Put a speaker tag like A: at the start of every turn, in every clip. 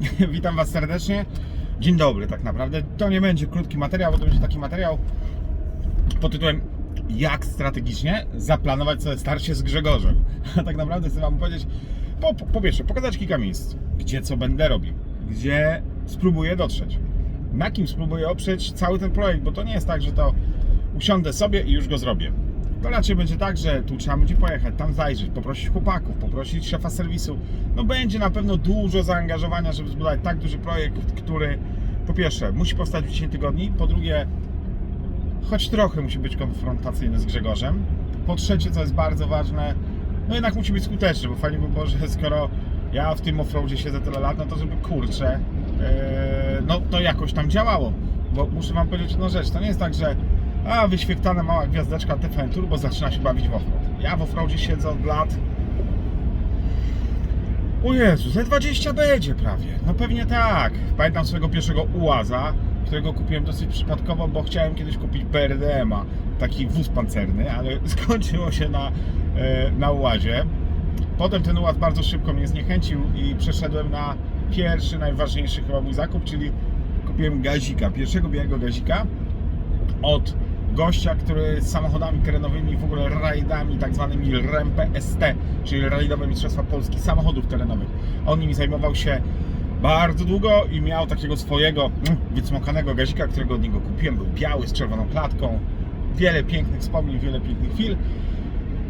A: Witam Was serdecznie. Dzień dobry, tak naprawdę. To nie będzie krótki materiał, bo to będzie taki materiał pod tytułem Jak strategicznie zaplanować sobie starcie z Grzegorzem. A tak naprawdę chcę Wam powiedzieć, po, po, pierwsze, pokazać kilka miejsc, gdzie co będę robił, gdzie spróbuję dotrzeć, na kim spróbuję oprzeć cały ten projekt, bo to nie jest tak, że to usiądę sobie i już go zrobię. To raczej będzie tak, że tu trzeba będzie pojechać, tam zajrzeć, poprosić chłopaków, poprosić szefa serwisu. No będzie na pewno dużo zaangażowania, żeby zbudować tak duży projekt, który po pierwsze musi powstać w 10 tygodni, po drugie choć trochę musi być konfrontacyjny z Grzegorzem. Po trzecie, co jest bardzo ważne, no jednak musi być skuteczny, bo fajnie by było, że skoro ja w tym offroadzie siedzę tyle lat, no to żeby kurczę, yy, no to jakoś tam działało. Bo muszę Wam powiedzieć jedną rzecz, to nie jest tak, że a wyświetlana mała gwiazdeczka TFN Turbo zaczyna się bawić w offroad. Ja w offroadzie siedzę od lat o Jezu, ze 20 będzie prawie. No pewnie tak. Pamiętam swojego pierwszego ułaza, którego kupiłem dosyć przypadkowo, bo chciałem kiedyś kupić BRDM-a, taki wóz pancerny, ale skończyło się na, e, na ułazie. Potem ten ułaz bardzo szybko mnie zniechęcił i przeszedłem na pierwszy, najważniejszy chyba mój zakup, czyli kupiłem gazika, pierwszego białego gazika od gościa, który samochodami terenowymi, w ogóle rajdami, tak zwanymi REMP ST, czyli Rajdowe Mistrzostwa Polski Samochodów Terenowych. On nimi zajmował się bardzo długo i miał takiego swojego mm, wycmokanego gazika, którego od niego kupiłem. Był biały, z czerwoną klatką. Wiele pięknych wspomnień, wiele pięknych chwil.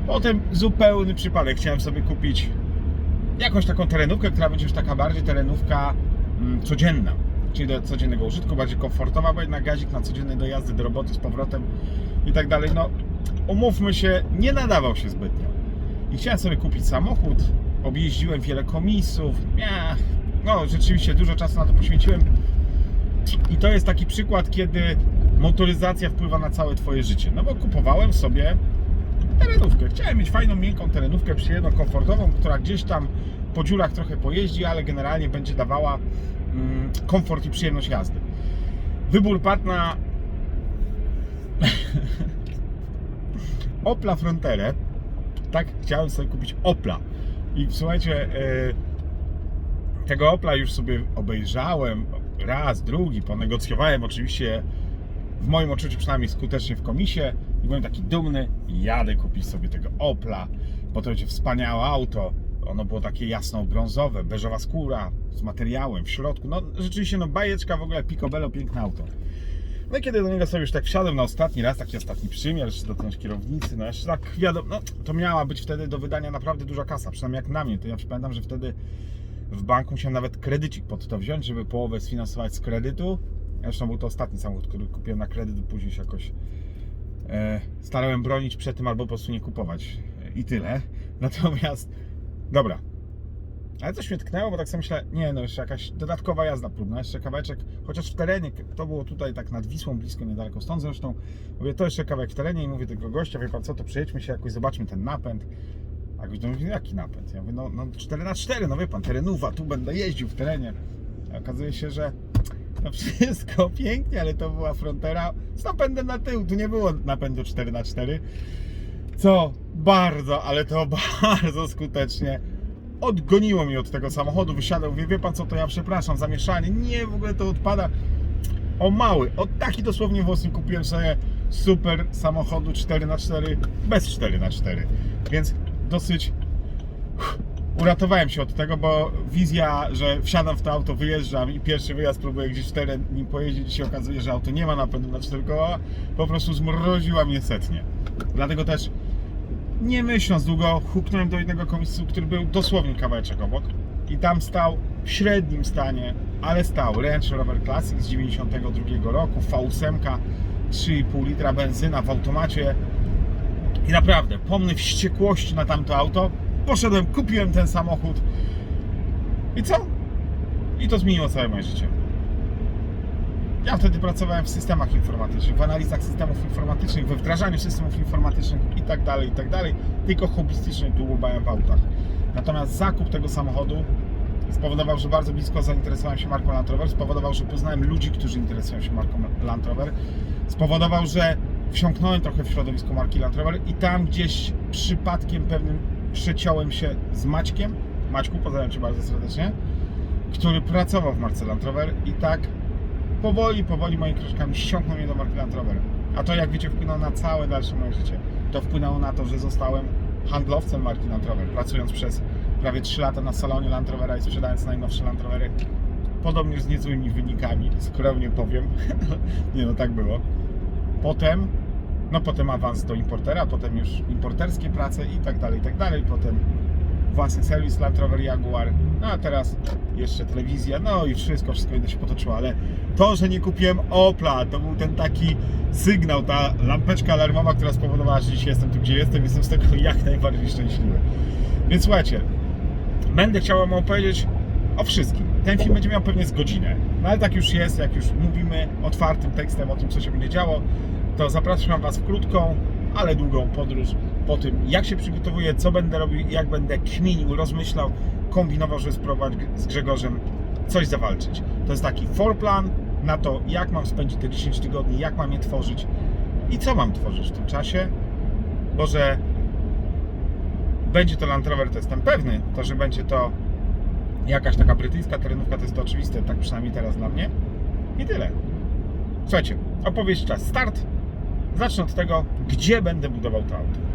A: Potem zupełny przypadek. Chciałem sobie kupić jakąś taką terenówkę, która będzie już taka bardziej terenówka mm, codzienna, czyli do codziennego użytku, bardziej komfortowa, bo jednak gazik na codziennej dojazdy do roboty z powrotem i tak dalej, no umówmy się, nie nadawał się zbytnio. I chciałem sobie kupić samochód, objeździłem wiele komisów, no rzeczywiście dużo czasu na to poświęciłem i to jest taki przykład, kiedy motoryzacja wpływa na całe Twoje życie, no bo kupowałem sobie terenówkę. Chciałem mieć fajną, miękką terenówkę, przyjemną, komfortową, która gdzieś tam po dziurach trochę pojeździ, ale generalnie będzie dawała komfort i przyjemność jazdy. Wybór padł na Opla Fronterę. Tak, chciałem sobie kupić Opla. I słuchajcie, e, tego Opla już sobie obejrzałem raz, drugi, ponegocjowałem oczywiście w moim odczuciu przynajmniej skutecznie w komisie i byłem taki dumny, jadę kupić sobie tego Opla, bo to będzie wspaniałe auto. Ono było takie jasno-brązowe, beżowa skóra z materiałem w środku. No rzeczywiście, no bajeczka w ogóle, picobello, piękne auto. No i kiedy do niego sobie już tak wsiadłem na ostatni raz, taki ostatni przymiar, jeszcze dotknąć kierownicy, no jeszcze tak wiadomo, no to miała być wtedy do wydania naprawdę duża kasa, przynajmniej jak na mnie, to ja pamiętam, że wtedy w banku musiałem nawet kredycik pod to wziąć, żeby połowę sfinansować z kredytu. Zresztą był to ostatni samochód, który kupiłem na kredyt, później się jakoś e, starałem bronić przed tym albo po prostu nie kupować i tyle. Natomiast, dobra, ale coś mnie tknęło, bo tak sobie myślę, nie no, jeszcze jakaś dodatkowa jazda próbna, jeszcze kawałeczek, chociaż w terenie, to było tutaj tak nad Wisłą, blisko, niedaleko stąd zresztą, mówię, to jeszcze kawałek w terenie i mówię tego gościa, wie pan co, to przejedźmy się jakoś, zobaczmy ten napęd. A gość mówi, jaki napęd? Ja mówię, no, no 4 na 4 no wie pan, terenówa, tu będę jeździł w terenie. A okazuje się, że no wszystko pięknie, ale to była frontera z napędem na tył, tu nie było napędu 4 na 4 co bardzo, ale to bardzo skutecznie odgoniło mnie od tego samochodu, wysiadał, wie, wie pan co, to ja przepraszam, zamieszanie, nie, w ogóle to odpada. O mały, o taki dosłownie włosny kupiłem sobie super samochodu 4x4 bez 4x4, więc dosyć uratowałem się od tego, bo wizja, że wsiadam w to auto, wyjeżdżam i pierwszy wyjazd próbuję gdzieś w teren nim pojeździć i się okazuje, że auto nie ma napędu na cztery koła, po prostu zmroziła mnie setnie. Dlatego też nie myśląc długo, huknąłem do jednego komisu, który był dosłownie kawałeczek obok i tam stał w średnim stanie, ale stał Range Rover Classic z 92 roku, V8, 3,5 litra benzyna w automacie i naprawdę, pomny wściekłości na tamto auto, poszedłem, kupiłem ten samochód i co? I to zmieniło całe moje życie. Ja wtedy pracowałem w systemach informatycznych, w analizach systemów informatycznych, we wdrażaniu systemów informatycznych i tak dalej, i tak dalej. Tylko hobbystycznie dłubałem w autach. Natomiast zakup tego samochodu spowodował, że bardzo blisko zainteresowałem się marką Land Rover, spowodował, że poznałem ludzi, którzy interesują się marką Land Rover, spowodował, że wsiąknąłem trochę w środowisko marki Land Rover i tam gdzieś przypadkiem pewnym przeciąłem się z Maćkiem. Maćku, pozdrawiam Cię bardzo serdecznie. który pracował w marce Land Rover i tak powoli, powoli moimi kroczkami ściągnął mnie do marki Land Rover. A to, jak wiecie, wpłynęło na całe dalsze moje życie. To wpłynęło na to, że zostałem handlowcem marki Land Rover, pracując przez prawie 3 lata na salonie Land Rovera i sprzedając najnowsze Land Rovery. Podobnież z niezłymi wynikami, skromnie powiem. Nie no, tak było. Potem, no potem awans do importera, potem już importerskie prace i tak dalej, i tak dalej. Potem własny serwis Land Rover Jaguar, no a teraz jeszcze telewizja, no i wszystko, wszystko inne się potoczyło, ale to, że nie kupiłem Opla, to był ten taki sygnał, ta lampeczka alarmowa, która spowodowała, że dzisiaj jestem tu, gdzie jestem, jestem z tego jak najbardziej szczęśliwy. Więc słuchajcie, będę chciał Wam opowiedzieć o wszystkim. Ten film będzie miał pewnie z godzinę, no ale tak już jest, jak już mówimy otwartym tekstem o tym, co się będzie działo, to zapraszam Was w krótką, ale długą podróż po tym, jak się przygotowuję, co będę robił, jak będę kminił, rozmyślał, kombinował, żeby spróbować z Grzegorzem coś zawalczyć. To jest taki foreplan na to, jak mam spędzić te 10 tygodni, jak mam je tworzyć i co mam tworzyć w tym czasie, bo że będzie to Land Rover, to jestem pewny, to, że będzie to jakaś taka brytyjska terenówka, to jest to oczywiste, tak przynajmniej teraz dla mnie. I tyle. Słuchajcie, opowieść czas start. Zacznę od tego, gdzie będę budował to auto.